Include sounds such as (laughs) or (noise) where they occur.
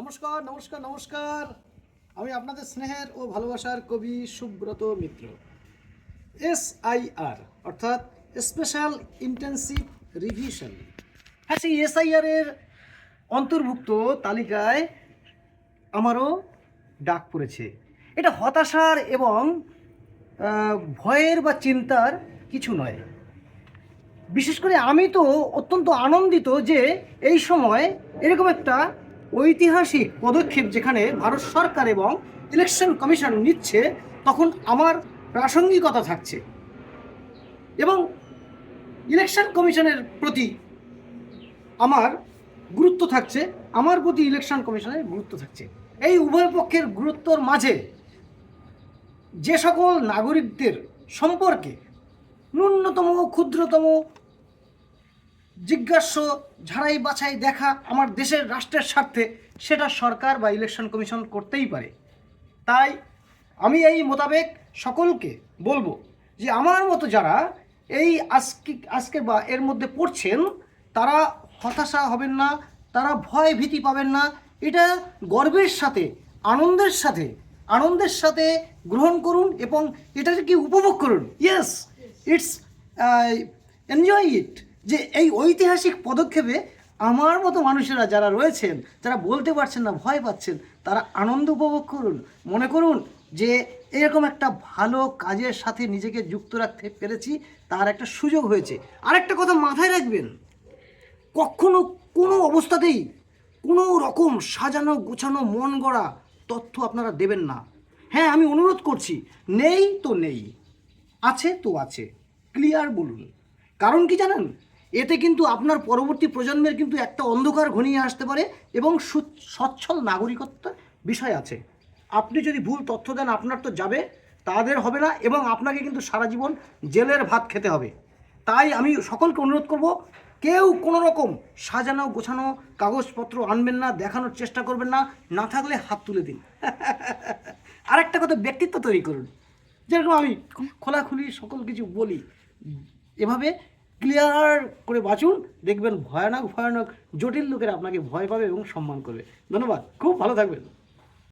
নমস্কার নমস্কার নমস্কার। আমি আপনাদের স্নেহের ও ভালোবাসার কবি Subrata Mitra. S I R অর্থাৎ স্পেশাল ইন্টেন্সিভ রিভিশন। হ্যাঁ সেই এসআইআর এর অন্তর্ভুক্ত তালিকায় আমারও ডাক পড়েছে। এটা হতাশার এবং ভয়ের বা চিন্তার কিছু নয়। বিশেষ করে আমি তো অত্যন্ত আনন্দিত যে এই সময় এরকম একটা ঐতিহাসিক পদক্ষেপ যেখানে ভারত সরকার এবং ইলেকশন কমিশন নিচ্ছে, তখন আমার প্রাসঙ্গিকতা থাকছে। এবং ইলেকশন কমিশনের প্রতি আমার গুরুত্ব থাকছে, আমার প্রতি ইলেকশন কমিশনের গুরুত্ব থাকছে। এই উভয় পক্ষের গুরুত্বর মাঝে যে সকল নাগরিকদের সম্পর্কে ন্যূনতম, ক্ষুদ্রতম জিজ্ঞাস্য, ঝাড়াই বাছাই দেখা আমার দেশের রাষ্ট্রের স্বার্থে, সেটা সরকার বা ইলেকশন কমিশন করতেই পারে। তাই আমি এই মোতাবেক সকলকে বলব যে, আমার মতো যারা এই আজকে আজকে বা এর মধ্যে পড়ছেন, তারা হতাশা হবেন না, তারা ভয় ভীতি পাবেন না। এটা গর্বের সাথে, আনন্দের সাথে আনন্দের সাথে গ্রহণ করুন এবং এটাকে উপভোগ করুন। ইয়েস ইটস এনজয় ইট যে এই ঐতিহাসিক পদক্ষেপে আমার মতো মানুষেরা যারা রয়েছেন, যারা বলতে পারছেন না, ভয় পাচ্ছেন, তারা আনন্দ উপভোগ করুন। মনে করুন যে এরকম একটা ভালো কাজের সাথে নিজেকে যুক্ত রাখতে পেরেছি, তার একটা সুযোগ হয়েছে। আরেকটা কথা মাথায় রাখবেন, কখনো কোনো অবস্থাতেই কোনো রকম সাজানো, গোছানো, মন গড়া তথ্য আপনারা দেবেন না। হ্যাঁ আমি অনুরোধ করছি, নেই তো নেই, আছে তো আছে, ক্লিয়ার বলুন। কারণ কি জানেন? এতে কিন্তু আপনার পরবর্তী প্রজন্মের কিন্তু একটা অন্ধকার ঘনিয়ে আসতে পারে এবং সচ্ছল নাগরিকত্ব বিষয় আছে। আপনি যদি ভুল তথ্য দেন, আপনার তো যাবে, তাদের হবে না এবং আপনাকে কিন্তু সারা জীবন জেলের ভাত খেতে হবে। তাই আমি সকলকে অনুরোধ করব, কেউ কোনো রকম সাজানো গোছানো কাগজপত্র আনবেন না, দেখানোর চেষ্টা করবেন না না থাকলে হাত তুলে দিন। (laughs) আরেকটা কথা, ব্যক্তিত্ব তৈরি করুন। যেরকম আমি খোলাখুলি সকল কিছু বলি, এভাবে ক্লিয়ার করে বাঁচুন, দেখবেন ভয়ানক ভয়ানক জটিল লোকেরা আপনাকে ভয় পাবে এবং সম্মান করবে। ধন্যবাদ, খুব ভালো থাকবেন।